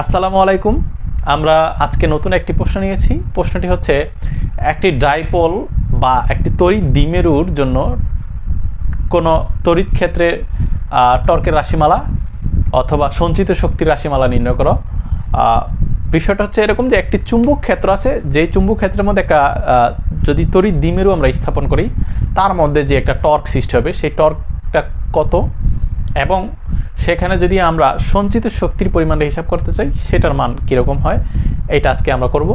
আসসালামু আলাইকুম। আমরা আজকে নতুন একটি প্রশ্ন নিয়েছি। প্রশ্নটি হচ্ছে, একটি ডাইপোল বা একটি তড়িৎ দ্বিমেরুর জন্য কোনো তড়িৎ ক্ষেত্রে টর্কের রাশিমালা অথবা সঞ্চিত শক্তির রাশিমালা নির্ণয় করো। বিষয়টা হচ্ছে এরকম যে একটি চুম্বক ক্ষেত্র আছে, যেই চুম্বক ক্ষেত্রের মধ্যে একটা যদি তড়িৎ দ্বিমেরু আমরা স্থাপন করি, তার মধ্যে যে একটা টর্ক সৃষ্টি হবে, সেই টর্কটা কত? এবং সেখানে যদি আমরা সঞ্চিত শক্তির পরিমাণটা হিসাব করতে চাই, সেটার মান কীরকম হয়, এটা আজকে আমরা করব।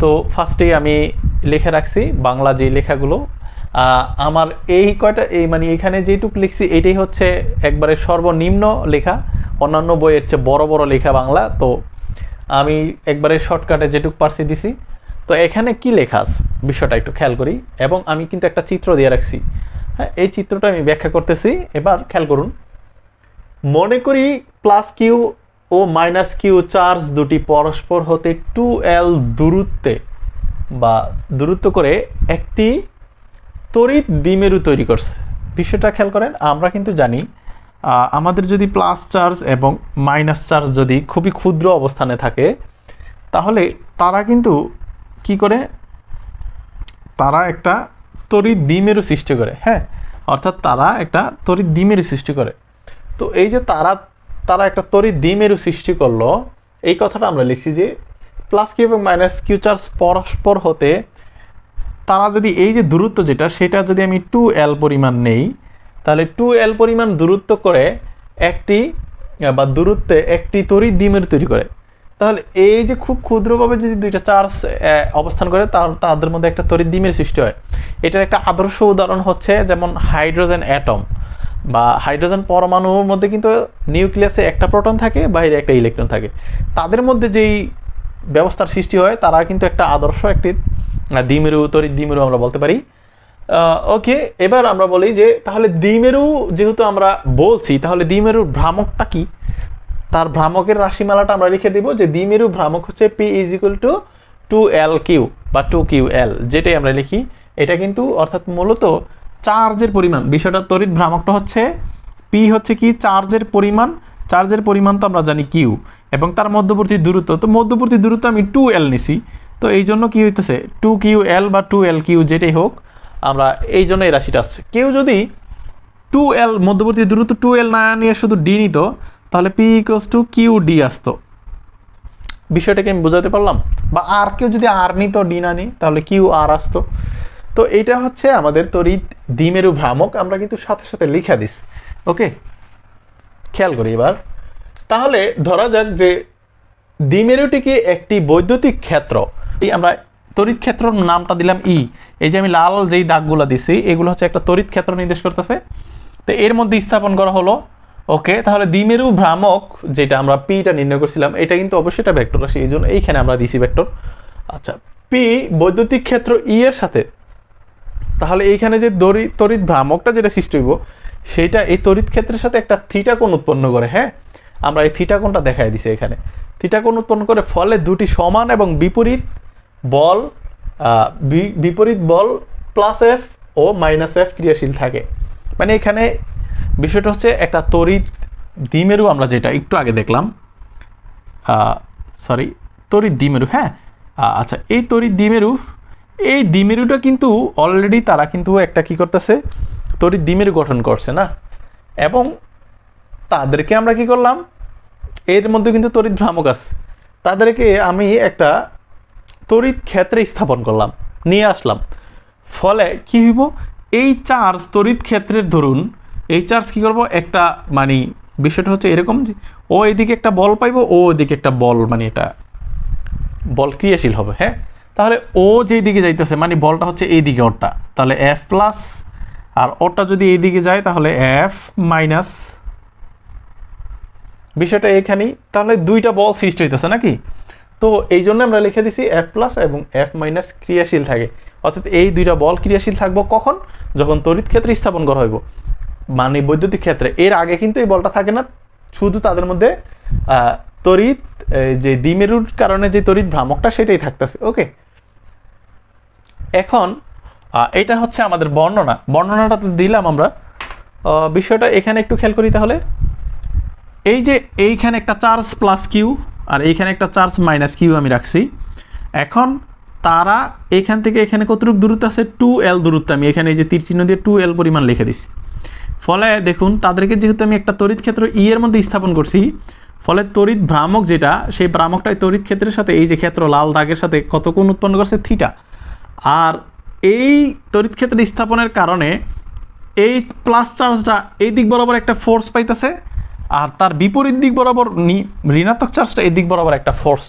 তো ফার্স্টেই আমি লিখে রাখছি বাংলা যে লেখাগুলো। আমার এই কয়টা, এই মানে এখানে যেটুক লিখছি, এটাই হচ্ছে একবারে সর্বনিম্ন লেখা। অন্যান্য বইয়ের চেয়ে বড় বড় লেখা বাংলা। তো আমি একবারে শর্টকাটে যেটুক পারছি দিছি। তো এখানে কি লেখা বিষয়টা একটু খেয়াল করি। এবং আমি কিন্তু একটা চিত্র দিয়ে রাখছি। হ্যাঁ এই চিত্রটা আমি ব্যাখ্যা করতেছি। এবার খেয়াল করুন মনে করি প্লাস কিউ ও মাইনাস কিউ চার্জ দুটি পরস্পর হতে টু এল দূরত্বে বা দূরত্ব করে একটি তড়িৎ দ্বিমেরু তৈরি করছে। বিষয়টা খেয়াল করেন, আমরা কিন্তু জানি আমাদের যদি প্লাস চার্জ এবং মাইনাস চার্জ যদি খুবই ক্ষুদ্র অবস্থানে থাকে, তাহলে তারা কিন্তু কি করে? তারা একটা তড়িৎ দ্বিমেরু সৃষ্টি করে হ্যাঁ? অর্থাৎ তারা একটা তড়িৎ দ্বিমেরু সৃষ্টি করে। তো এই যে তারা তারা একটা তড়িৎ দ্বিমেরু সৃষ্টি করল, এই কথাটা আমরা লিখছি যে প্লাস কিউ এবং মাইনাস কিউ চার্জ পরস্পর হতে তারা যদি এই যে দূরত্ব যেটা, সেটা যদি আমি টু এল পরিমাণ নেই, তাহলে টু এল পরিমাণ দূরত্ব করে একটি, বা দূরত্বে একটি তড়িৎ দ্বিমেরু তৈরি করে। তাহলে এই যে খুব ক্ষুদ্রভাবে যদি দুইটা চার্জ অবস্থান করে, তার, তাদের মধ্যে একটা তড়িৎ দ্বিমেরু সৃষ্টি হয়। এটার একটা আদর্শ উদাহরণ হচ্ছে যেমন হাইড্রোজেন অ্যাটম। বা হাইড্রোজেন পরমাণুর মধ্যে কিন্তু নিউক্লিয়াসে একটা প্রোটন থাকে, বাইরে একটা ইলেকট্রন থাকে। তাদের মধ্যে যেই ব্যবস্থার সৃষ্টি হয়, তারা কিন্তু একটা আদর্শ, একটি দ্বিমেরু তড়িৎ দ্বিমেরু আমরা বলতে পারি। ওকে, এবার আমরা বলি যে, তাহলে দ্বিমেরু যেহেতু আমরা বলছি, তাহলে দ্বিমেরুর ভ্রামকটা কি? তার ভ্রামকের রাশিমালাটা আমরা লিখে দিব যে, দ্বিমেরু ভ্রামক হচ্ছে P is equal to two L Q বা টু কিউ এল যেটাই আমরা লিখি, এটা কিন্তু অর্থাৎ মূলত চার্জের পরিমাণ, বিষয়টা তড়িৎ ভ্রামকটা হচ্ছে পি হচ্ছে কি? চার্জের পরিমাণ চার্জের পরিমাণ তো আমরা জানি কিউ এবং তার মধ্যবর্তী দূরত্ব, তো মধ্যবর্তী দূরত্ব আমি টু এল নিছি, তো এই জন্য কি হইতেছে? টু কিউ এল বা টু এল কিউ যেটাই হোক, আমরা এই জন্য এই রাশিটা আসছে। কেউ যদি টু এল মধ্যবর্তী দূরত্ব টু এল না নিয়ে শুধু ডি নিত, তাহলে P equals two Q D আসতো। বিষয়টাকে আমি বোঝাতে পারলাম? বা আর কেউ যদি আর নিত ডি না নি তাহলে কিউ আর আসতো। তো এইটা হচ্ছে আমাদের তড়িৎ দ্বিমেরু ভ্রামক, আমরা কিন্তু সাথে সাথে লিখা দিস। ওকে? খেয়াল করি এবার। তাহলে ধরা যাক যে দ্বিমেরুটিকে একটি বৈদ্যুতিক ক্ষেত্র? এই আমরা তড়িৎ ক্ষেত্র নামটা দিলাম ই এই যে আমি লাল যেই দাগগুলো দিছি, এগুলো হচ্ছে একটা তড়িৎ ক্ষেত্র নির্দেশ করতেছে। তো এর মধ্যে স্থাপন করা হলো। ওকে? তাহলে দ্বিমেরু ভ্রামক, যেটা আমরা পিটা নির্ণয় করছিলাম, এটা কিন্তু অবশ্যই এটা ভেক্টর রাশি এই জন্য এইখানে আমরা দিছি ভেক্টর। আচ্ছা পি বৈদ্যুতিক ক্ষেত্র ই এর সাথে তাহলে এইখানে যে দড়ি তড়িৎ ভ্রামকটা যেটা সৃষ্টি হইব, সেইটা এই তড়িৎ ক্ষেত্রের সাথে একটা থিটা কোণ উৎপন্ন করে হ্যাঁ? আমরা এই থিটা কোণটা দেখাই দিছি এখানে। থিটা কোণ উৎপন্ন করে ফলে দুটি সমান এবং বিপরীত বল বিপরীত বল প্লাস এফ ও মাইনাস এফ ক্রিয়াশীল থাকে। মানে এখানে বিষয়টা হচ্ছে একটা তড়িৎ দ্বিমেরু আমরা যেটা একটু আগে দেখলাম সরি তড়িৎ দ্বিমেরু হ্যাঁ? আচ্ছা এই তড়িৎ দ্বিমেরু এই দ্বিমেরুটা কিন্তু অলরেডি তারা কিন্তু একটা কি করতেছে? তড়িৎ দ্বিমেরু গঠন করছে না? এবং তাদেরকে আমরা কি করলাম? এর মধ্যে কিন্তু তড়িৎ ভ্রামক আছে। তাদেরকে আমি একটা তড়িৎ ক্ষেত্রে স্থাপন করলাম, নিয়ে আসলাম। ফলে কি হইব? এই চার্জ তড়িৎ ক্ষেত্রের ধরুন, এই চার্জ কি করব? একটা মানে বিষয়টা হচ্ছে এরকম যে, ও এদিকে একটা বল পাইব, ও এদিকে একটা বল মানে এটা বল ক্রিয়াশীল হবে হ্যাঁ? তাহলে ও যেই দিকে যাইতেছে মানে বলটা হচ্ছে এই দিকে ওরটা। তাহলে এফ প্লাস আর ওরটা যদি এই দিকে যায়, তাহলে এফ মাইনাস বিষয়টা এখানেই। তাহলে দুইটা বল সৃষ্টি হইতেছে নাকি? তো এই জন্য আমরা লিখে দিছি এফ প্লাস এবং এফ মাইনাস ক্রিয়াশীল থাকে। অর্থাৎ এই দুইটা বল ক্রিয়াশীল থাকব কখন? যখন তড়িৎ ক্ষেত্রে স্থাপন করা হইব। মানে বৈদ্যুতিক ক্ষেত্রে। এর আগে কিন্তু এই বলটা থাকে না। শুধু তাদের মধ্যে তড়িৎ যে দ্বিমেরুর কারণে যে তড়িৎ ভ্রামকটা সেটাই থাকতেছে। ওকে এখন এটা হচ্ছে আমাদের বর্ণনা। বর্ণনাটা তো দিলাম আমরা। বিষয়টা এখানে একটু খেয়াল করি তাহলে। এই যে এইখানে একটা চার্জ প্লাস কিউ আর এইখানে একটা চার্জ মাইনাস কিউ আমি রাখছি। এখন তারা এখান থেকে এখানে কতটুকু দূরত্ব আছে? টু এল দূরত্ব। আমি এখানে এই যে তীর চিহ্ন দিয়ে টু এল পরিমাণ লিখে দিছি। ফলে দেখুন, তাদেরকে যেহেতু আমি একটা তড়িৎ ক্ষেত্র ই এর মধ্যে স্থাপন করছি, ফলে তড়িৎ ভ্রামক যেটা, সেই ভ্রামকটাই তড়িৎ ক্ষেত্রের সাথে, এই যে ক্ষেত্র লাল দাগের সাথে কত উৎপন্ন করছে? থিটা আর এই তড়িৎ ক্ষেত্রে স্থাপনের কারণে এই প্লাস চার্জটা এই দিক বরাবর একটা ফোর্স পাইতেছে আর তার বিপরীত দিক বরাবর ঋণাত্মক চার্জটা এই দিক বরাবর একটা ফোর্স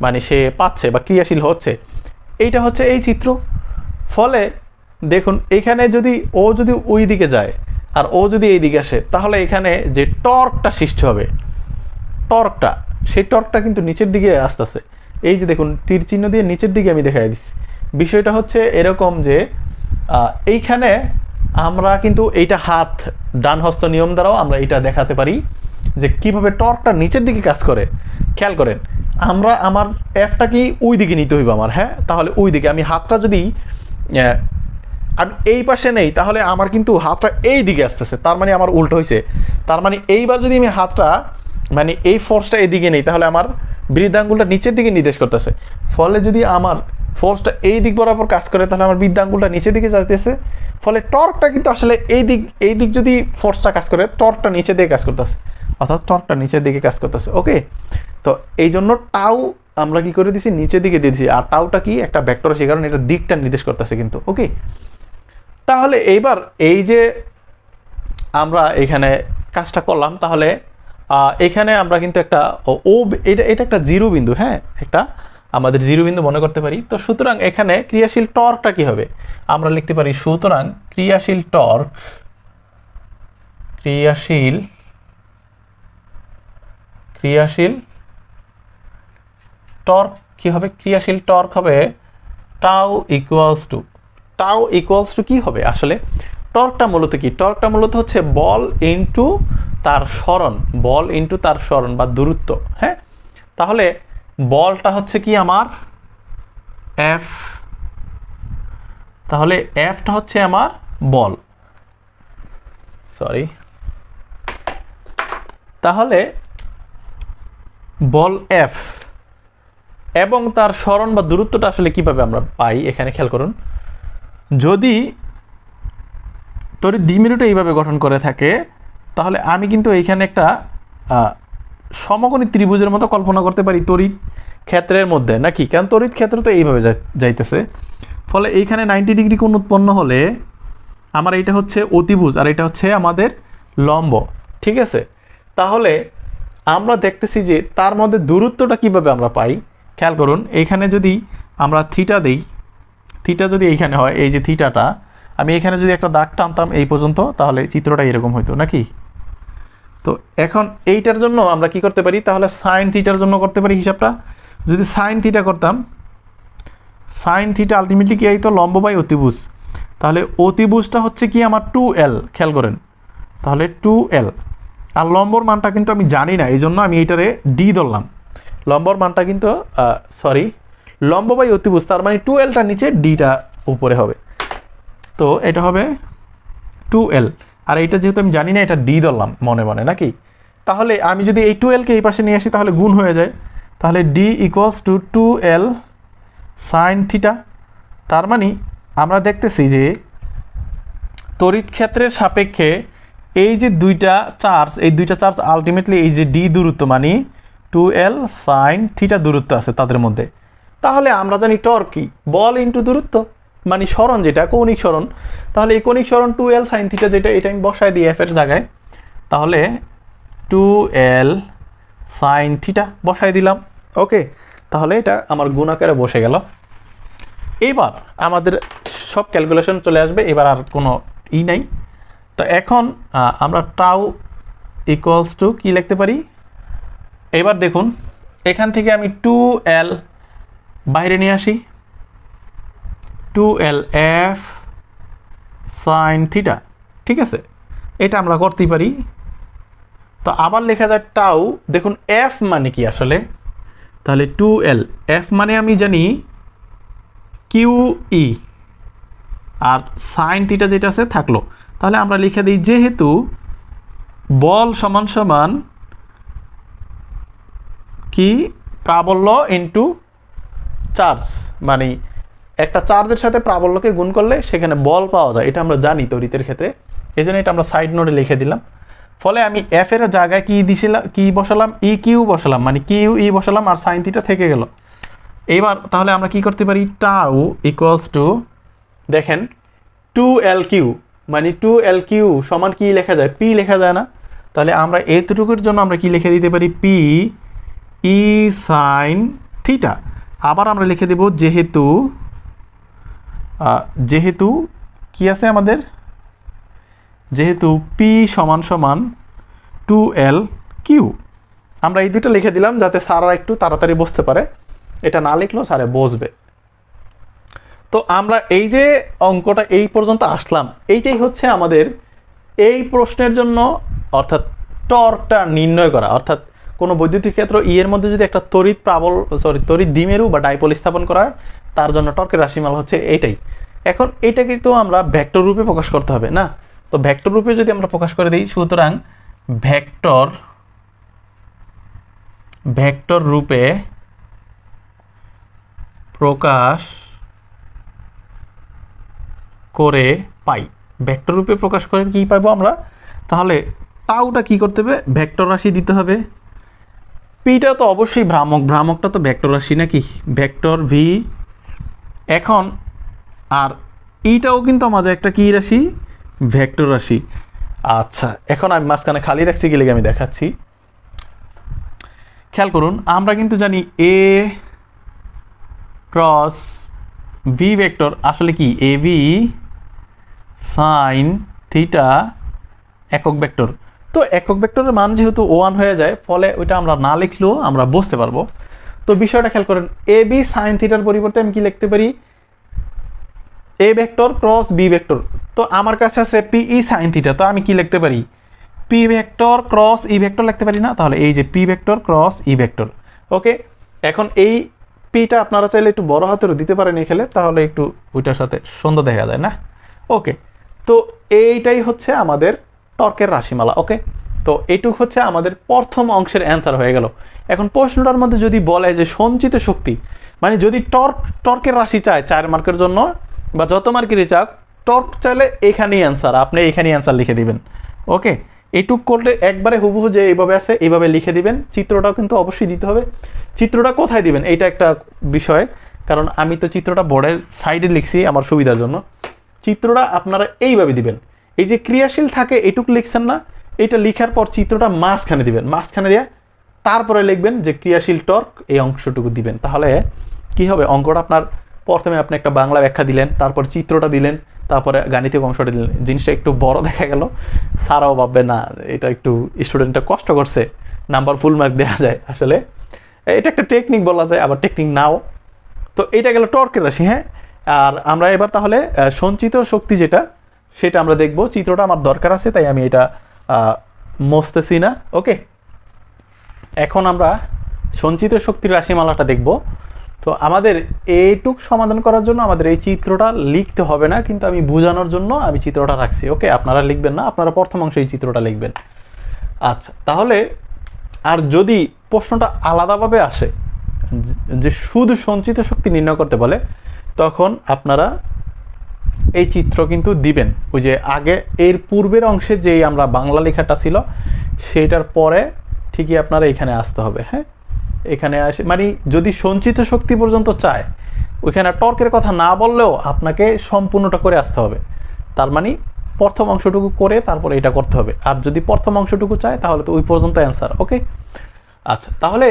মানে সে পাচ্ছে বা ক্রিয়াশীল হচ্ছে। এইটা হচ্ছে এই চিত্র। ফলে দেখুন, এখানে যদি ও যদি ওই দিকে যায় আর ও যদি এই দিকে আসে, তাহলে এখানে যে টর্কটা সৃষ্টি হবে, টর্কটা, সেই টর্কটা কিন্তু নিচের দিকে আসতেছে। এই যে দেখুন, তীর চিহ্ন দিয়ে নিচের দিকে আমি দেখাই দিচ্ছি। বিষয়টা হচ্ছে এরকম যে এইখানে আমরা কিন্তু এইটা হাত ডান হস্ত নিয়ম দ্বারাও আমরা এটা দেখাতে পারি যে কীভাবে টর্কটা নিচের দিকে কাজ করে। খেয়াল করেন, আমরা আমার এফটা কি ওই দিকে নিতে হইব আমার হ্যাঁ? তাহলে ওই দিকে আমি হাতটা যদি আমি এই পাশে নেই, তাহলে আমার কিন্তু হাতটা এই দিকে আসতেছে, তার মানে আমার উল্টো হয়েছে তার মানে এইবার যদি আমি হাতটা মানে এই ফোর্সটা এদিকে নেই, তাহলে আমার বৃদ্ধাঙ্গুলটা নিচের দিকে নির্দেশ করতেছে। ফলে যদি আমার ফোর্সটা এই দিক বরাবর কাজ করে, তাহলে আমার বৃদ্ধাঙ্গুলটা নিচের দিকে যাইতেছে। ফলে টর্কটা কিন্তু আসলে এই দিক এই দিক যদি ফোর্সটা কাজ করে, টর্কটা নিচের দিকে কাজ করতেছে। অর্থাৎ টর্কটা নিচের দিকে কাজ করতেছে ওকে তো এই জন্য টাউ আমরা কি করে দিছি? নিচের দিকে দিয়ে দিছি। আর টাউটা কি? একটা ভেক্টর সেই কারণে এটা দিকটা নির্দেশ করতেছে কিন্তু ওকে তাহলে এইবার এই যে আমরা এখানে কাজটা করলাম, তাহলে এখানে আমরা কিন্তু একটা ও, এটা এটা একটা জিরো বিন্দু হ্যাঁ? একটা আমাদের জিরো বিন্দু মনে করতে পারি। তো সুতরাং এখানে ক্রিয়াশীল টর্কটা কি হবে? আমরা লিখতে পারি, সুতরাং ক্রিয়াশীল টর্ক, ক্রিয়াশীল ক্রিয়াশীল টর্ক কি হবে? ক্রিয়াশীল টর্ক হবে tau equals to tau equals to কি হবে আসলে? টর্কটা মূলত কি? টর্কটা মূলত হচ্ছে বল ইনটু তার স্মরণ, বল ইনটু তার স্মরণ বা দূরত্ব হ্যাঁ? তাহলে বলটা হচ্ছে কি আমার এফ তাহলে এফটা হচ্ছে আমার বল। সরি তাহলে বল এফ এবং তার স্মরণ বা দূরত্বটা আসলে কীভাবে আমরা পাই, এখানে খেয়াল করুন। যদি তড়িৎ দ্বিমেরুটা এইভাবে গঠন করে থাকে, তাহলে আমি কিন্তু এইখানে একটা সমকোণী ত্রিভুজের মতো কল্পনা করতে পারি তড়িৎ ক্ষেত্রের মধ্যে, নাকি? কারণ তড়িৎ ক্ষেত্র তো এইভাবে যাই- যাইতেছে। ফলে এইখানে নাইনটি ডিগ্রি কোণ উৎপন্ন হলে আমার এইটা হচ্ছে অতিভুজ আর এটা হচ্ছে আমাদের লম্ব, ঠিক আছে? তাহলে আমরা দেখতেছি যে তার মধ্যে দূরত্বটা কীভাবে আমরা পাই? খেয়াল করুন, এইখানে যদি আমরা থিটা দেই থিটা যদি এইখানে হয়, এই যে থিটাটা আমি এখানে যদি একটা দাগ টানতাম এই পর্যন্ত, তাহলে চিত্রটা এরকম হইতো, নাকি? তো এখন এইটার জন্য আমরা কি করতে পারি? তাহলে সাইন থিটার জন্য করতে পারি হিসাবটা। যদি সাইন থিটা করতাম সাইন থিটা আলটিমেটলি কি আইতো? লম্ব বাই অতিভুজ। তাহলে অতিভুজটা হচ্ছে কি আমার টু এল খেয়াল করেন। তাহলে টু এল আর লম্বর মানটা কিন্তু আমি জানি না এই জন্য আমি এইটারে ডি ধরলাম। লম্বর মানটা কিন্তু সরি লম্ব বাই অতিভুজ, তার মানে টু এলটা নিচে ডিটা উপরে হবে। তো এটা হবে টু এল আর এইটা যেহেতু আমি জানি না, এটা ডি ধরলাম মনে মনে, নাকি? তাহলে আমি যদি এই টু এলকে এই পাশে নিয়ে আসি, তাহলে গুণ হয়ে যায়। তাহলে D equals to two L sine theta তার মানে আমরা দেখতেছি যে তড়িৎ ক্ষেত্রের সাপেক্ষে এই যে দুইটা চার্জ এই দুইটা চার্জ আলটিমেটলি এই যে ডি দূরত্ব মানে টু এল সাইন থিটা দূরত্ব আছে তাদের মধ্যে। তাহলে আমরা জানি টর্ক কি? বল ইন্টু দূরত্ব মানে স্মরণ যেটা, কৌণিক স্মরণ তাহলে এই কৌণিক স্মরণ টু এল সাইন থিটা যেটা, এটা আমি বসায় দিই এফ এর জায়গায়। তাহলে টু এল সাইন থিটা বসায় দিলাম। ওকে, তাহলে এটা আমার গুণ আকারে বসে গেল। এবার আমাদের সব ক্যালকুলেশন চলে আসবে, এবার আর কোনো ই নাই। তো এখন আমরা টাউ ইকুয়ালস টু কী লিখতে পারি? এবার দেখুন, এখান থেকে আমি টু এল বাইরে নিয়ে আসি। Two L F sine theta ঠিক আছে? এটা আমরা করতেই পারি। তো আবার লেখা যায় টাউ দেখুন এফ মানে কি আসলে? তাহলে টু এল এফ মানে আমি জানি কিউ ই আর সাইন থিটা যেটা আছে থাকল। তাহলে আমরা লিখে দিই, যেহেতু বল সমান সমান কি? প্রাবল্য ইনটু চার্জ মানে একটা চার্জের সাথে প্রাবল্যকে গুণ করলে সেখানে বল পাওয়া যায়। এটা আমরা জানি তড়িতের ক্ষেত্রে। এই জন্য এটা আমরা সাইড নোটে লিখে দিলাম। ফলে আমি এফ এর জায়গায় কি দিছিলাম কি বসালাম? ই কিউ বসালাম মানে কিউ ই বসালাম আর সাইন থিটা থেকে গেল। এইবার তাহলে আমরা কি করতে পারি? টাউ ইকুয়ালস টু দেখেন টু এল কিউ মানে টু এল কিউ সমান কি লেখা যায়? পি লেখা যায় না। তাহলে আমরা এতটুকুর জন্য আমরা কি লিখে দিতে পারি? পি ই সাইন থিটা আবার আমরা লিখে দেব যেহেতু যেহেতু কি আছে আমাদের? যেহেতু পি সমান সমান টু এল কিউ আমরা এই দুটো লিখে দিলাম যাতে স্যাররা একটু তাড়াতাড়ি বুঝতে পারে। এটা না লিখলেও স্যারে বসবে তো আমরা এই যে অঙ্কটা এই পর্যন্ত আসলাম, এইটাই হচ্ছে আমাদের এই প্রশ্নের জন্য অর্থাৎ টর্কটা নির্ণয় করা। অর্থাৎ কোনো বৈদ্যুতিক ক্ষেত্র ই এর মধ্যে যদি একটা তড়িৎ প্রাবল সরি তড়িৎ দ্বিমেরু বা ডাইপোল স্থাপন করা তার জন্য টর্কের রাশিমালা হচ্ছে এইটাই। এখন এটা কিন্তু আমরা ভেক্টর রূপে প্রকাশ করতে হবে, না? তো ভেক্টর রূপে যদি আমরা প্রকাশ করে দিই, সুতরাং ভেক্টর ভেক্টর রূপে প্রকাশ করে পাই। ভেক্টর রূপে প্রকাশ করে কি পাবো আমরা? তাহলে টাউটা কি করতে হবে? ভেক্টর রাশি দিতে হবে। পিটা তো অবশ্যই ভ্রামক। ভ্রামকটা তো ভেক্টর রাশি নাকি? ভেক্টর ভি এখন, আর ইটাও কিন্তু আমাদের একটা কি রাশি? ভেক্টর রাশি। আচ্ছা এখন আমি মাঝখানে খালি রাখছি গেলে আমি দেখাচ্ছি। খেয়াল করুন, আমরা কিন্তু জানি এ ক্রস ভি ভেক্টর আসলে কি? এ ভি সাইন থিটা একক ভেক্টর তো একক ভেক্টরের মান যেহেতু ওয়ান হয়ে যায়, ফলে ওইটা আমরা না লিখলেও আমরা বুঝতে পারব। তো বিষয়টা খেয়াল করেন এ বি সাইন থিটার পরিবর্তে আমি কি লিখতে পারি? A vector cross B vector তো আমার কাছে আছে পি ই সাইন থিটা তো আমি কি লিখতে পারি? P vector cross E vector লিখতে পারি না? তাহলে এই যে P vector cross E vector okay এখন এই পিটা আপনারা চাইলে একটু বড় হাতেরও দিতে পারেন এই খেলে, তাহলে একটু ওইটার সাথে সুন্দর দেখা যায় না? ওকে তো এইটাই হচ্ছে আমাদের টর্কের রাশিমালা ওকে তো এইটুক হচ্ছে আমাদের প্রথম অংশের অ্যান্সার হয়ে গেল। এখন প্রশ্নটার মধ্যে যদি বলে যে সঞ্চিত শক্তি মানে যদি টর্ক, টর্কের রাশি চায় চার মার্কের জন্য বা যত মার্কেরই চাক টর্ক চাইলে এখানেই অ্যান্সার আপনি এখানেই অ্যান্সার লিখে দিবেন। ওকে এইটুক করলে একবারে হুবহু যে এইভাবে আছে, এইভাবে লিখে দিবেন। চিত্রটাও কিন্তু অবশ্যই দিতে হবে। চিত্রটা কোথায় দিবেন? এইটা একটা বিষয়। কারণ আমি তো চিত্রটা বোর্ডের সাইডে লিখছি আমার সুবিধার জন্য। চিত্রটা আপনারা এইভাবে দিবেন। এই যে ক্রিয়াশীল থাকে এটুক লিখছেন না এটা লিখার পর চিত্রটা মাঝখানে দিবেন। মাঝখানে দিয়ে তারপরে লিখবেন যে ক্রিয়াশীল টর্ক এই অংশটুকু দিবেন। তাহলে কি হবে? অঙ্কটা আপনার প্রথমে আপনি একটা বাংলা ব্যাখ্যা দিলেন তারপর চিত্রটা দিলেন তারপরে গাণিতিক অংশটা দিলেন। জিনিসটা একটু বড় দেখা গেল। সারাও ভাববে না এটা একটু স্টুডেন্টটা কষ্ট করছে। নাম্বার ফুল মার্ক দেওয়া যায় আসলে। এটা একটা টেকনিক বলা যায় আবার টেকনিক নাও। তো এটা গেল টর্কের রাশি হ্যাঁ? আর আমরা এবার তাহলে সঞ্চিত শক্তি যেটা সেটা আমরা দেখব। চিত্রটা আমার দরকার আছে তাই আমি এটা আহ, মুছতেছি না। ওকে এখন আমরা সঞ্চিত শক্তির রাশিমালাটা দেখব। তো আমাদের এইটুক সমাধান করার জন্য আমাদের এই চিত্রটা লিখতে হবে না, কিন্তু আমি বোঝানোর জন্য আমি চিত্রটা রাখছি। ওকে, আপনারা লিখবেন না, আপনারা প্রথম অংশে এই চিত্রটা লিখবেন। আচ্ছা তাহলে আর যদি প্রশ্নটা আলাদাভাবে আসে, যে শুধু সঞ্চিত শক্তি নির্ণয় করতে বলে, তখন আপনারা এই চিত্র কিন্তু দিবেন। ওই যে আগে এর পূর্বের অংশে যেই আমরা বাংলা লেখাটা ছিল, সেইটার পরে ঠিকই আপনারা এখানে আসতে হবে হ্যাঁ? এখানে আসে। মানে যদি সঞ্চিত শক্তি পর্যন্ত চায়, ওইখানে টর্কের কথা না বললেও আপনাকে সম্পূর্ণটা করে আসতে হবে। তার মানে প্রথম অংশটুকু করে তারপরে এটা করতে হবে। আর যদি প্রথম অংশটুকু চায়, তাহলে তো ওই পর্যন্ত অ্যান্সার ওকে আচ্ছা তাহলে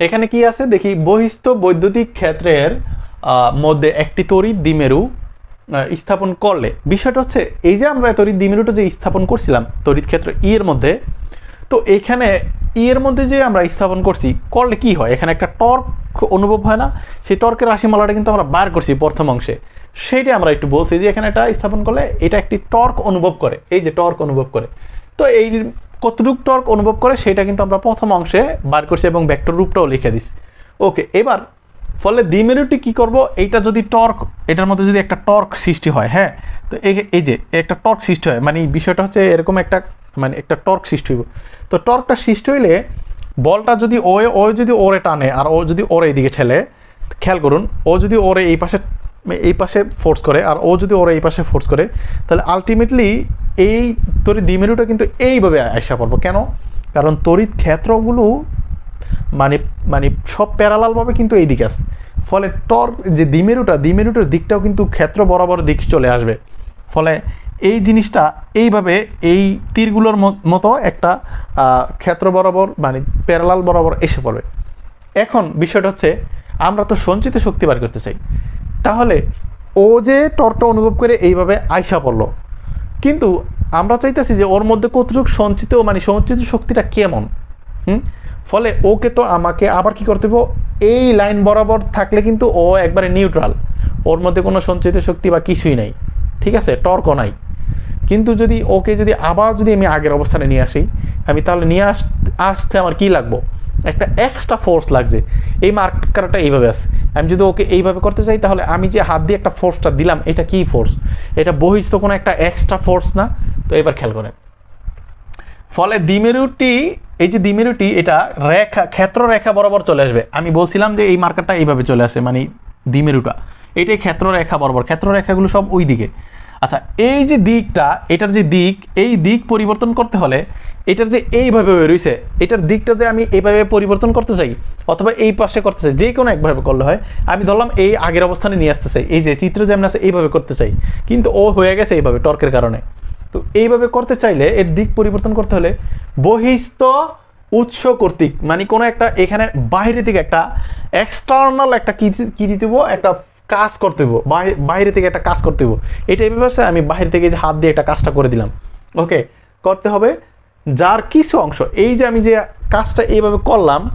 এখানে কি আছে? দেখি, বহিস্থ বৈদ্যুতিক ক্ষেত্রের মধ্যে একটি তড়িৎ দ্বিমেরু স্থাপন করলে। বিষয়টা হচ্ছে, এই যে আমরা তড়িৎ দ্বিমেরুটা যে স্থাপন করছিলাম, তড়িৎ ক্ষেত্র ই এর মধ্যে তো এখানে ই এর মধ্যে যে আমরা স্থাপন করছি, করলে কি হয়? এখানে একটা টর্ক অনুভব হয় না। সেই টর্কের রাশিমালাটা কিন্তু আমরা বার করছি প্রথম অংশে। সেইটা আমরা একটু বলছি যে এখানে এটা স্থাপন করলে এটা একটি টর্ক অনুভব করে, এই যে টর্ক অনুভব করে। তো এই কতটুকু টর্ক অনুভব করে, সেটা কিন্তু আমরা প্রথম অংশে বার করছি এবং ব্যাক্টর রূপটাও লিখে দিছি ওকে এবার ফলে দ্বিমেরুটি কি করব? এইটা যদি টর্ক, এটার মধ্যে যদি একটা টর্ক সৃষ্টি হয় হ্যাঁ? তো এই- যে একটা টর্ক সৃষ্টি হয় মানে বিষয়টা হচ্ছে এরকম একটা মানে একটা টর্ক সৃষ্টি হইব। তো টর্কটা সৃষ্টি হইলে বলটা যদি ও ও যদি ওরে টানে আর ও যদি ওরে এইদিকে ঠেলে, খেয়াল করুন, ও যদি ওরে এই পাশে এই পাশে ফোর্স করে আর ও যদি ওরে এই পাশে ফোর্স করে, তাহলে আলটিমেটলি এই তড়িৎ দ্বিমেরুটা কিন্তু এইভাবে আসা পড়ব। কেন? কারণ তড়িৎ ক্ষেত্রগুলো মানে মানে সব প্যারালালভাবে কিন্তু এই দিকে আসে ফলে টর যে দ্বিমেরুটা, দ্বিমেরুটার দিকটাও কিন্তু ক্ষেত্র বরাবর দিক চলে আসবে। ফলে এই জিনিসটা এইভাবে এই তীরগুলোর মতো একটা ক্ষেত্র বরাবর মানে প্যারালাল বরাবর এসে পড়বে। এখন বিষয়টা হচ্ছে, আমরা তো সঞ্চিত শক্তি বার করতে চাই। তাহলে ও যে টর্কটা অনুভব করে এইভাবে আইসা পড়ল। কিন্তু আমরা চাইতেছি যে ওর মধ্যে কতটুকু সঞ্চিত মানে সঞ্চিত শক্তিটা কেমন? হুম? ফলে ওকে তো আমাকে আবার কি করতে হবে এই লাইন বরাবর থাকলে কিন্তু ও একবারে নিউট্রাল ওর মধ্যে কোনো সঞ্চিত শক্তি বা কিছুই নাই। ঠিক আছে? টর্কও নাই। কিন্তু যদি ওকে যদি আবার যদি আমি আগের অবস্থানে নিয়ে আসি, আমি তাহলে নিয়ে আস, আসতে আমার কি লাগবো? একটা এক্সট্রা ফোর্স লাগছে। এই মার্কারটা এইভাবে আছে। আমি যদি ওকে এইভাবে করতে চাই, তাহলে আমি যে হাত দিয়ে একটা ফোর্সটা দিলাম, এটা কি ফোর্স এটা বহিস্থ কোনো একটা এক্সট্রা ফোর্স না? তো এবার খেয়াল করেন। ফলে দ্বিমেরুটি এই যে দ্বিমেরুটি, এটা রেখা ক্ষেত্র রেখা বরাবর চলে আসবে। আমি বলছিলাম যে এই মার্কারটা এইভাবে চলে আসে মানে দ্বিমেরুটা। এটাই ক্ষেত্র রেখা বরাবর ক্ষেত্র রেখাগুলো সব ওই দিকে আচ্ছা এই যে দিকটা, এটার যে দিক, এই দিক পরিবর্তন করতে হলে এটার যে এইভাবে রয়েছে এটার দিকটা যে আমি এইভাবে পরিবর্তন করতে চাই, অথবা এই পাশে করতে চাই যে কোনো একভাবে করলে হয়, আমি ধরলাম এই আগের অবস্থানে নিয়ে আসতে চাই, এই যে চিত্র যেমন আছে, এইভাবে করতে চাই। কিন্তু ও হয়ে গেছে এইভাবে, টর্কের কারণে। তো এইভাবে করতে চাইলে এর দিক পরিবর্তন করতে হলে বহিস্থ উৎস কর্তৃক মানে কোনো একটা এখানে বাইরে থেকে একটা এক্সটার্নাল একটা কি কি দিতে একটা কাজ করতে হইব। বাইরে থেকে একটা কাজ করতে হইব। এটা এইভাবে আছে, আমি বাইরে থেকে যে হাত দিয়ে একটা কাজটা করে দিলাম। ওকে করতে হবে যার কিছু অংশ। এই যে আমি যে কাজটা এইভাবে করলাম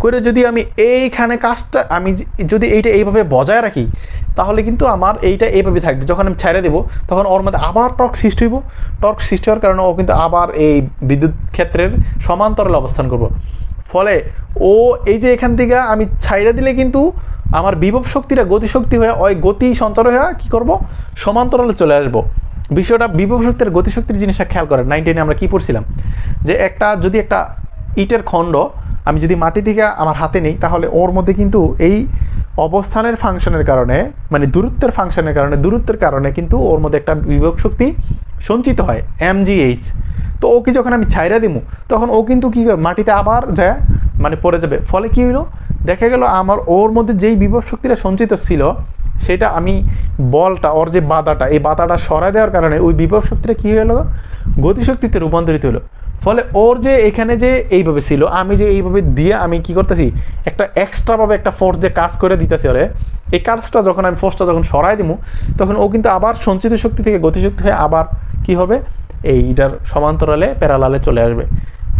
করে যদি আমি এইখানে কাজটা, আমি যদি এইটা এইভাবে বজায় রাখি, তাহলে কিন্তু আমার এইটা এইভাবে থাকবে। যখন আমি ছেড়ে দেবো, তখন ওর মধ্যে আবার টর্ক সৃষ্টি হইব। টর্ক সৃষ্টি হওয়ার কারণে ও কিন্তু আবার এই বিদ্যুৎ ক্ষেত্রের সমান্তরালে অবস্থান করব। ফলে ও এই যে এখান থেকে আমি ছাইড়া দিলে কিন্তু আমার বিভব শক্তিটা, গতিশক্তি হয়ে, ওই গতি সঞ্চার হয়ে কী করব? সমান্তরালে চলে আসব। বিষয়টা বিভব শক্তির, গতিশক্তির জিনিসটা খেয়াল করেন। নাইনটিনে আমরা কি পড়ছিলাম? যে একটা, যদি একটা ইটের খণ্ড আমি যদি মাটি থেকে আমার হাতে নেই, তাহলে ওর মধ্যে কিন্তু এই অবস্থানের ফাংশনের কারণে মানে দূরত্বের ফাংশনের কারণে, দূরত্বের কারণে কিন্তু ওর মধ্যে একটা বিভব শক্তি সঞ্চিত হয় এমজিএইচ তো ওকে যখন আমি ছাইরা দিমু, তখন ও কিন্তু কী? মাটিতে আবার যায় মানে পড়ে যাবে। ফলে কী হইল? দেখা গেল আমার ওর মধ্যে যেই বিভব শক্তিটা সঞ্চিত ছিল, সেটা আমি বলটা, ওর যে বাধাটা এই বাধাটা সরাই দেওয়ার কারণে ওই বিভব শক্তিটা কী হলো গতিশক্তিতে রূপান্তরিত হলো ফলে ওর যে এখানে যে এইভাবে ছিল, আমি যে এইভাবে দিয়ে আমি কি করতেছি, একটা এক্সট্রাভাবে একটা ফোর্স যে কাজ করে দিতেছি ওরে। এই কাজটা যখন আমি ফোর্সটা যখন সরাই দিব তখন ও কিন্তু আবার সঞ্চিত শক্তি থেকে গতিশক্তি হয়ে আবার কি হবে এইটার সমান্তরালে প্যারালালে চলে আসবে।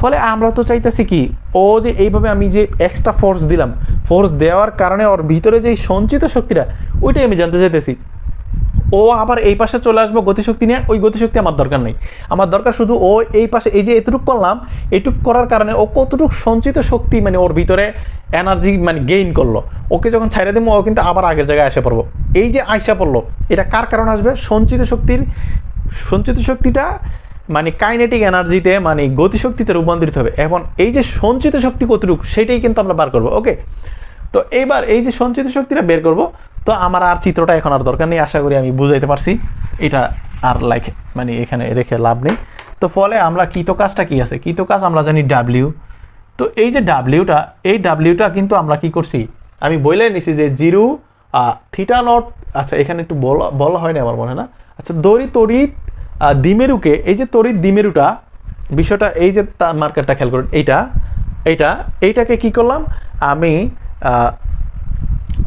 ফলে আমরা তো চাইতেছি কি, ও যে এইভাবে আমি যে এক্সট্রা ফোর্স দিলাম ফোর্স দেওয়ার কারণে ওর ভিতরে যে সঞ্চিত শক্তিটা, ওইটাই আমি জানতে চাইতেছি। ও আবার এই পাশে চলে আসব গতিশক্তি নিয়ে, ওই গতিশক্তি আমার দরকার নেই। আমার দরকার শুধু ও এই পাশে, এই যে এতটুক করলাম এইটুক করার কারণে ও কতটুক সঞ্চিত শক্তি মানে ওর ভিতরে এনার্জি মানে গেইন করল। ওকে যখন ছাইড়ে দেবো ও কিন্তু আবার আগের জায়গায় এসে পড়ব। এই যে আইসা পড়ল, এটা কার কারণে আসবে? সঞ্চিত শক্তির, সঞ্চিত শক্তিটা মানে কাইনেটিক এনার্জিতে মানে গতিশক্তিতে রূপান্তরিত হবে। এখন এই যে সঞ্চিত শক্তি কতটুকু, সেটাই কিন্তু আমরা বার করব। ওকে? তো এইবার এই যে সঞ্চিত শক্তিটা বের করব তো আমার আর চিত্রটা এখন আর দরকার নেই। আশা করি আমি বুঝাইতে পারছি। এটা আর লাইক মানে এখানে রেখে লাভ নেই। তো ফলে আমরা কৃত কাজটা কি আছে? কৃত কাজ আমরা জানি ডাব্লিউ তো এই যে ডাব্লিউটা এই ডাব্লিউটা কিন্তু আমরা কি করছি? আমি বলে নিছি যে জিরো থিটা নট আচ্ছা এখানে একটু বলা বলা হয়নি আমার মনে না। আচ্ছা দড়ি তড়িৎ আহ, দ্বিমেরুকে এই যে তড়িৎ দ্বিমেরুটা বিষয়টা এই যে তার মার্কারটা খেয়াল করুন এইটা এইটা এইটাকে কি করলাম? আমি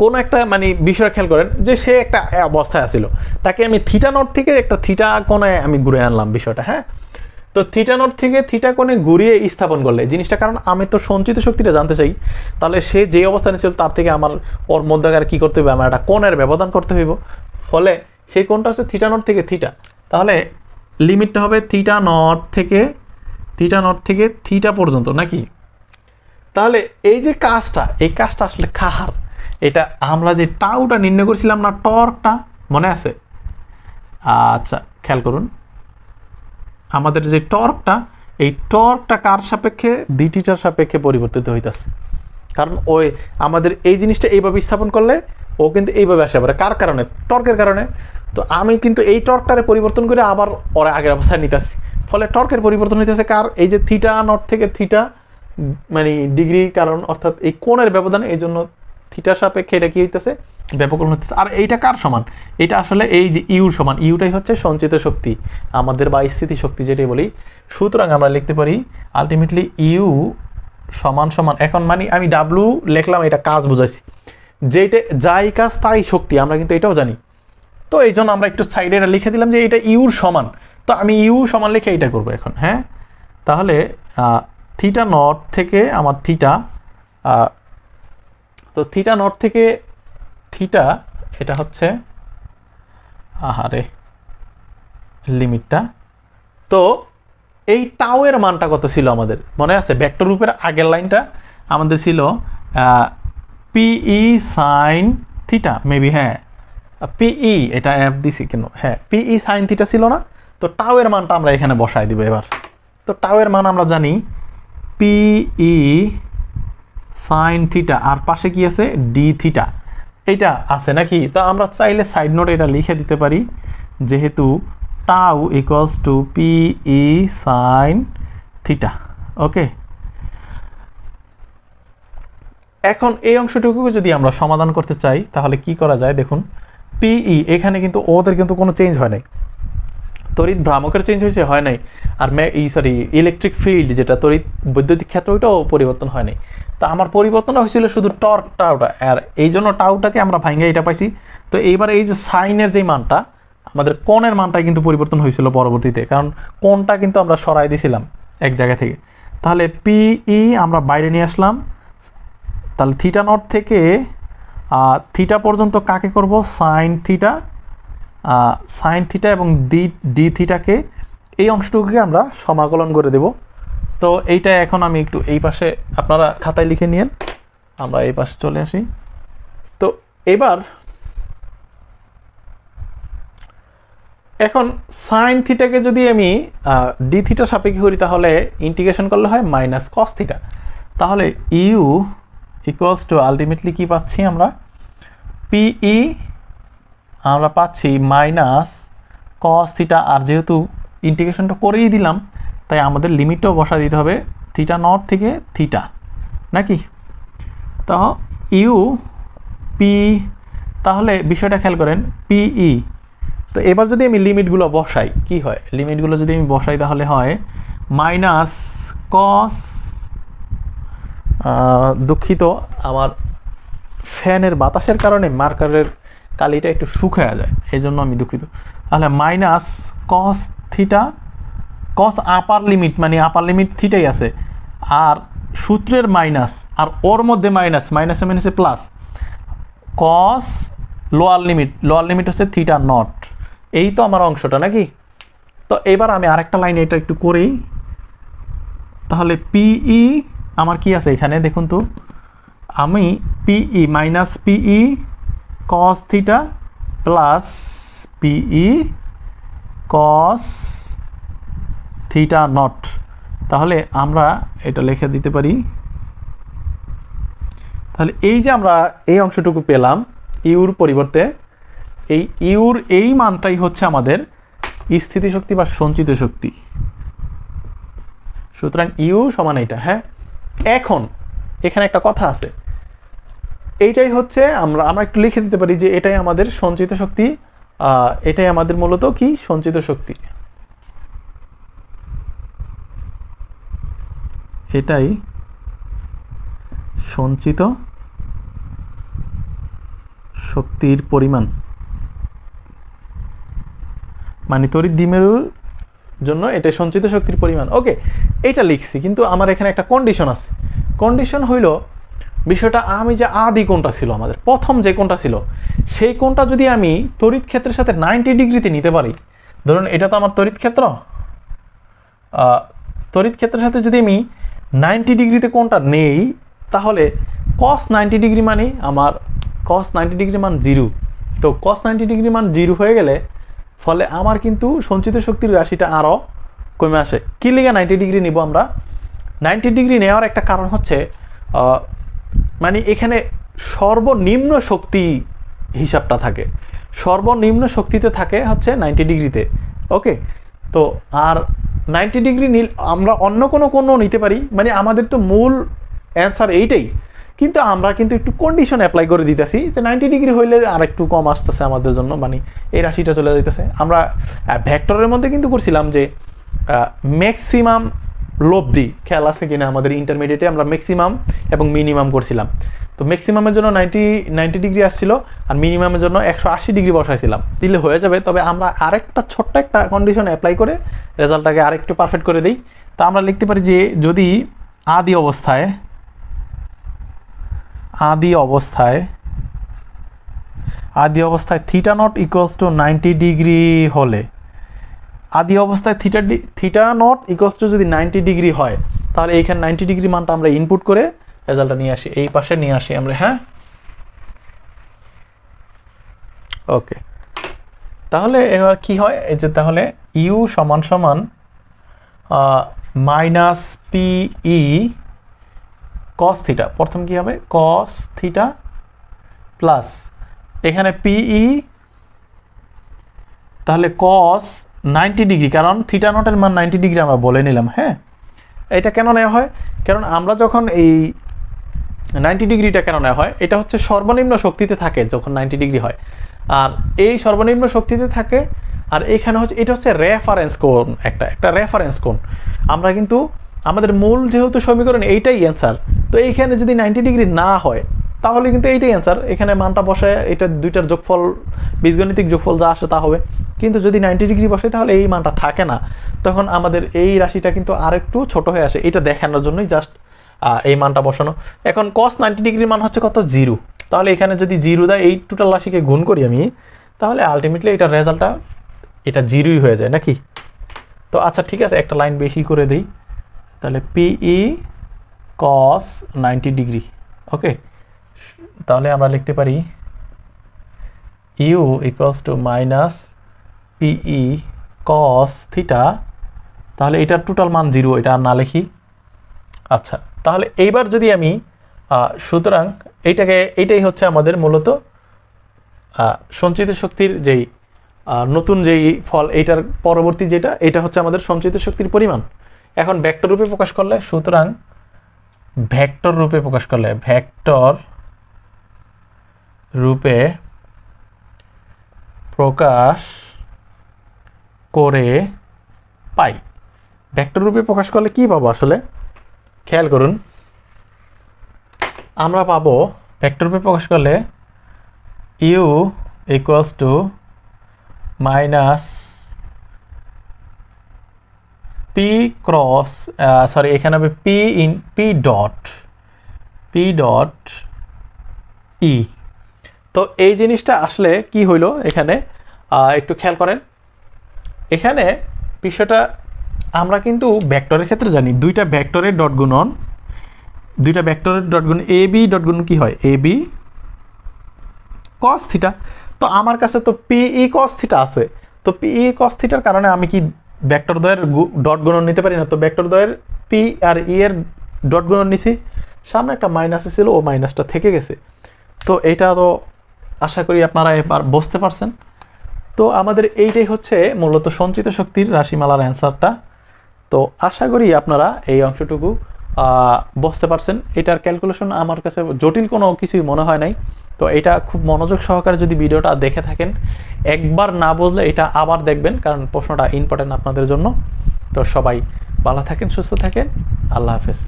কোনো একটা মানে বিষয় খেয়াল করেন যে সে একটা অবস্থায় আসিল তাকে আমি থিটা নট থেকে একটা থিটা কোণে আমি ঘুরে আনলাম বিষয়টা হ্যাঁ? তো থিটা নট থেকে থিটা কোণে ঘুরিয়ে স্থাপন করলে, জিনিসটা কারণ আমি তো সঞ্চিত শক্তিটা জানতে চাই, তাহলে সে যে অবস্থানে ছিল তার থেকে আমার ওর মধ্যেকার কী করতে হবে? আমার একটা কোণের ব্যবধান করতে হইব। ফলে সেই কোণটা হচ্ছে থিটা নট থেকে থিটা তাহলে লিমিটটা হবে থিটা নট থেকে থিটা নট থেকে থিটা পর্যন্ত, নাকি? তাহলে এই যে কাজটা, এই কাজটা আসলে কাহার এটা আমরা যে টাউটা নির্ণয় করছিলাম না, টর্কটা, মনে আছে? আচ্ছা খেয়াল করুন। আমাদের যে টর্কটা, এই টর্কটা কার সাপেক্ষে? ডিটিটার সাপেক্ষে পরিবর্তিত হইতেছে। কারণ ওই আমাদের এই জিনিসটা এইভাবে স্থাপন করলে ও কিন্তু এইভাবে আসে পারে কার কারণে? টর্কের কারণে। তো আমি কিন্তু এই টর্কটারে পরিবর্তন করে আবার ওরা আগের অবস্থায় নিতেছি। ফলে টর্কের পরিবর্তন হইতেছে কার? এই যে থিটা নট থেকে থিটা মানে ডিগ্রি কারণ, অর্থাৎ এই কোণের ব্যবধান, এই জন্য থিটার সাপেক্ষে এটা কি হইতেছে? ব্যাপকরণ হচ্ছে আর এইটা কার সমান? এটা আসলে এই যে ইউর সমান, ইউটাই হচ্ছে সঞ্চিত শক্তি, আমাদের বা স্থিতি শক্তি যেটাই বলি। সুতরাং আমরা লিখতে পারি আলটিমেটলি ইউ সমান সমান, এখন মানে আমি ডাব্লু লিখলাম, এটা কাজ বুঝাইছি। যেটা যাই কাজ, তাই শক্তি, আমরা কিন্তু এটাও জানি। তো এই জন্য আমরা একটু সাইডে এটা লিখে দিলাম যে এটা ইউর সমান। তো আমি ইউ সমান লিখে এটা করব এখন হ্যাঁ? তাহলে থিটা নট থেকে আমার থিটা তো থিটা নট থেকে থিটা এটা হচ্ছে, আহারে, লিমিটটা। তো এই টাওয়ের মানটা কত ছিল আমাদের? মনে আছে? ভেক্টর রূপের আগের লাইনটা আমাদের ছিল পিই সাইন থিটা মেবি হ্যাঁ। পিই এটা অ্যাপ দিছি কেন হ্যাঁ পিই সাইন থিটা ছিল না। তো টাওয়ের মানটা আমরা এখানে বসাই দিব এবার। তো টাওয়ের মান আমরা জানি পিই সাইন থিটা আর পাশে কি আছে? ডি থিটা এটা আছে নাকি? তো আমরা চাইলে সাইড নোট এটা লিখে দিতে পারি, যেহেতু tau equals to PE sine theta okay এখন এই অংশটুকু যদি আমরা সমাধান করতে চাই, তাহলে কি করা যায়? দেখুন পিই এখানে কিন্তু ওদের কিন্তু কোনো চেঞ্জ হয় নাই। তড়িৎ ভ্রামকের চেঞ্জ হয়েছে, হয় নাই। আর মে ই সরি ইলেকট্রিক ফিল্ড যেটা তড়িৎ বৈদ্যুতিক ক্ষেত্র, ওইটাও পরিবর্তন হয় নাই। তা আমার পরিবর্তনটা হয়েছিল শুধু টর্ক টাউটা, আর এই জন্য টাউটাকে আমরা ভাঙ্গে এটা পাইছি। তো এইবার এই যে সাইনের যে মানটা, আমাদের কোণের মানটাই কিন্তু পরিবর্তন হয়েছিল পরবর্তীতে, কারণ কোণটা কিন্তু আমরা সরাই দিয়েছিলাম এক জায়গা থেকে। তাহলে পিই আমরা বাইরে নিয়ে আসলাম। তাহলে থিটা নট থেকে থিটা পর্যন্ত কাকে করব? সাইন থিটা সাইন থিটা এবং ডি ডি থিটাকে এই অংশটুকুকে আমরা সমাকলন করে দেব। তো এইটা এখন আমি একটু এই পাশে আপনারা খাতায় লিখে নিন আমরা এই পাশে চলে আসি। তো এবার এখন সাইন থিটাকে যদি আমি ডি থিটা সাপেক্ষে করি, তাহলে ইন্টিগ্রেশন করলে হয় মাইনাস কস থিটা তাহলে ইউ ইকুয়ালস টু আলটিমেটলি কি পাচ্ছি আমরা? পিই আমরা পাচ্ছি মাইনাস কস থিটা আর যেহেতু ইন্টিগ্রেশনটা করেই দিলাম তাই আমাদের লিমিটটাও বসা দিতে হবে থিটা নট থেকে থিটা নাকি? তো ইউ পি তাহলে বিষয়টা খেয়াল করেন পিই তো এবার যদি আমি লিমিটগুলো বসাই, কি হয়? লিমিটগুলো যদি আমি বসাই তাহলে হয় মাইনাস কস দুঃখিত, আমার ফ্যানের বাতাসের কারণে মার্কারের কালিটা একটু শুকায়া যায়, এই জন্য আমি দুঃখিত। তাহলে minus cos theta cos upper limit মানে আপার লিমিট থিটাই আছে, আর সূত্রের মাইনাস আর ওর মধ্যে মাইনাস মাইনাসে মাইনাসে plus cos lower limit lower limit হচ্ছে থিটা নট এই তো আমার অংশটা নাকি? তো এবার আমি আরেকটা লাইন এটা একটু করেই তাহলে পিই আমার কি আছে এখানে দেখুন তো, আমি PE minus PE cos theta plus PE cos theta naught তাহলে আমরা এটা লিখে দিতে পারি। তাহলে এই যে আমরা এই অংশটুকু পেলাম, ইউর পরিবর্তে, এই ইউর এই মানটাই হচ্ছে আমাদের স্থিতিশক্তি বা সঞ্চিত শক্তি। সুতরাং ইউ সমান এইটা হ্যাঁ? এখন, এখানে একটা কথা আছে। এইটাই হচ্ছে আমরা আমরা একটু লিখে দিতে পারি যে এটাই আমাদের সঞ্চিত শক্তি এটাই আমাদের মূলত কি? সঞ্চিত শক্তি। এটাই সঞ্চিত শক্তির পরিমাণ। মানে তড়িৎ দ্বিমেরুর জন্য এটা সঞ্চিত শক্তির পরিমাণ। ওকে, এটা লিখছি, কিন্তু আমার এখানে একটা কন্ডিশন আছে। কন্ডিশন হইল, বিষয়টা আমি যে আদি কোনটা ছিল আমাদের, প্রথম যে কোনটা ছিল, সেই কোনটা যদি আমি তড়িৎ ক্ষেত্রের সাথে নাইনটি ডিগ্রিতে নিতে পারি, ধরুন এটা তো আমার তড়িৎ ক্ষেত্র তড়িৎ ক্ষেত্রের সাথে যদি আমি নাইনটি ডিগ্রিতে কোনটা নেই, তাহলে কস নাইনটি ডিগ্রি মানে আমার কস নাইনটি ডিগ্রি মান জিরো। তো কস নাইনটি ডিগ্রি মান জিরো হয়ে গেলে ফলে আমার কিন্তু সঞ্চিত শক্তির রাশিটা আরও কমে আসে। কী লিগে নাইনটি ডিগ্রি নিব আমরা? নাইনটি ডিগ্রি নেওয়ার একটা কারণ হচ্ছে মানে এখানে সর্বনিম্ন শক্তি হিসাবটা থাকে। সর্বনিম্ন শক্তিতে থাকে হচ্ছে নাইনটি ডিগ্রিতে। ওকে? তো আর নাইনটি ডিগ্রি নীল, আমরা অন্য কোনো কোনো নিতে পারি। মানে আমাদের তো মূল অ্যান্সার এইটাই। কিন্তু আমরা কিন্তু একটু কন্ডিশন অ্যাপ্লাই করে দিতেছি যে নাইনটি ডিগ্রি হইলে আর একটু কম আসতেছে আমাদের জন্য মানে এই রাশিটা চলে যাইতেছে। আমরা ভ্যাক্টরের মধ্যে কিন্তু করছিলাম যে ম্যাক্সিমাম লব্ধি, খেয়াল আছে কিনা আমাদের ইন্টারমিডিয়েটে আমরা ম্যাক্সিমাম এবং মিনিমাম করছিলাম। তো ম্যাক্সিমামের জন্য নাইনটি নাইনটি ডিগ্রি আসছিল আর মিনিমামের জন্য একশো আশি ডিগ্রি বসাইছিলাম। দিলে হয়ে যাবে, তবে আমরা আরেকটা ছোট্ট একটা কন্ডিশন অ্যাপ্লাই করে রেজাল্টটাকে আরেকটু পারফেক্ট করে দিই। তা আমরা লিখতে পারি যে যদি আদি অবস্থায় আদি অবস্থায় আদি অবস্থায় theta naught equals to ninety degree হলে, আদি অবস্থায় theta theta naught equals to যদি নাইনটি ডিগ্রি হয়, তাহলে এইখানে নাইনটি ডিগ্রি মানটা আমরা ইনপুট করে রেজাল্টটা নিয়ে আসি। এই পাশে নিয়ে আসি আমরা হ্যাঁ? ওকে তাহলে এবার কি হয়? এই যে তাহলে ইউ সমান সমান মাইনাস পিই কস থিটা প্রথম কি হবে? কস থিটা প্লাস এখানে পিই তাহলে কস নাইনটি ডিগ্রি কারণ থিটা নটের মান নাইনটি ডিগ্রি আমরা বলে নিলাম হ্যাঁ? এটা কেন নেওয়া হয়? কারণ আমরা যখন এই নাইনটি ডিগ্রিটা কেন নেওয়া হয়? এটা হচ্ছে সর্বনিম্ন শক্তিতে থাকে যখন নাইনটি ডিগ্রি হয়। আর এই সর্বনিম্ন শক্তিতে থাকে, আর এখানে হচ্ছে, এটা হচ্ছে রেফারেন্স কোণ একটা একটা রেফারেন্স কোণ। আমরা কিন্তু আমাদের মূল যেহেতু সমীকরণ এইটাই অ্যান্সার তো এইখানে যদি নাইনটি ডিগ্রি না হয়, তাহলে কিন্তু এইটাই অ্যান্সার এখানে মানটা বসে, এটা দুইটার যোগফল, বীজগণিতিক যোগফল যা আসে তা হবে। কিন্তু যদি নাইনটি ডিগ্রি বসে, তাহলে এই মানটা থাকে না। তখন আমাদের এই রাশিটা কিন্তু আরেকটু ছোট হয়ে আসে। এটা দেখানোর জন্যই জাস্ট এই মানটা বসানো। এখন কস নাইনটি ডিগ্রির মান হচ্ছে কত? জিরো। তাহলে এখানে যদি জিরো দেয়, এই টোটাল রাশিকে গুণ করি আমি, তাহলে আলটিমেটলি এটার রেজাল্টটা, এটা জিরোই হয়ে যায়, নাকি? তো আচ্ছা ঠিক আছে, একটা লাইন বেশি করে দিই। তাহলে পিই কস নাইনটি ডিগ্রি ওকে তাহলে আমরা লিখতে পারি U equals to minus PE cos theta তাহলে এটার টোটাল মান জিরো, এটা আর না লিখি। আচ্ছা তাহলে এইবার যদি আমি সুতরাং এইটাকে, এইটাই হচ্ছে আমাদের মূলত সঞ্চিত শক্তির যেই নতুন যেই ফল, এইটার পরবর্তী যেটা, এটা হচ্ছে আমাদের সঞ্চিত শক্তির পরিমাণ। এখন ভেক্টর রূপে প্রকাশ করলে, সুতরাং ভেক্টর রূপে প্রকাশ করলে ভেক্টর রূপে প্রকাশ করে পাই। ভেক্টর রূপে প্রকাশ করলে কি পাবো আসলে? খেয়াল করুন, আমরা পাবো ভেক্টর রূপে প্রকাশ করলে U equals to minus P cross sorry এখানে হবে P in P dot P dot E তো এই জিনিসটা আসলে কি হইল এখানে? একটু খেয়াল করেন। এখানে বিষয়টা আমরা কিন্তু ভেক্টরের ক্ষেত্রে জানি দুইটা ভেক্টরের ডট গুণন, দুইটা ভেক্টরের ডট গুণ এ বি ডট গুণ কি হয়? এ বি কস থিটা তো আমার কাছে তো পিই কস থিটা আছে। তো পিই কস থিটার কারণে আমি কি ভেক্টর দ্বয়ের ডট গুণন নিতে পারি না? তো ভেক্টর দ্বয়ের পি আর ই এর ডট গুণন নিছি। সামনে একটা মাইনাস ছিল, ও মাইনাসটা থেকে গেছে। তো এটা তো আশা করি আপনারা এবার বুঝতে পারছেন। তো আমাদের এইটাই হচ্ছে মূলত সঞ্চিত শক্তির রাশিমালার অ্যান্সারটা তো আশা করি আপনারা এই অংশটুকু বুঝতে পারছেন। এটার ক্যালকুলেশন আমার কাছে জটিল কোনো কিছুই মনে হয় নাই। তো এটা খুব মনোযোগ সহকারে যদি ভিডিওটা দেখে থাকেন, একবার না বুঝলে এটা আবার দেখবেন, কারণ প্রশ্নটা ইম্পর্টেন্ট আপনাদের জন্য। তো সবাই ভালো থাকেন, সুস্থ থাকেন। আল্লাহ হাফেজ।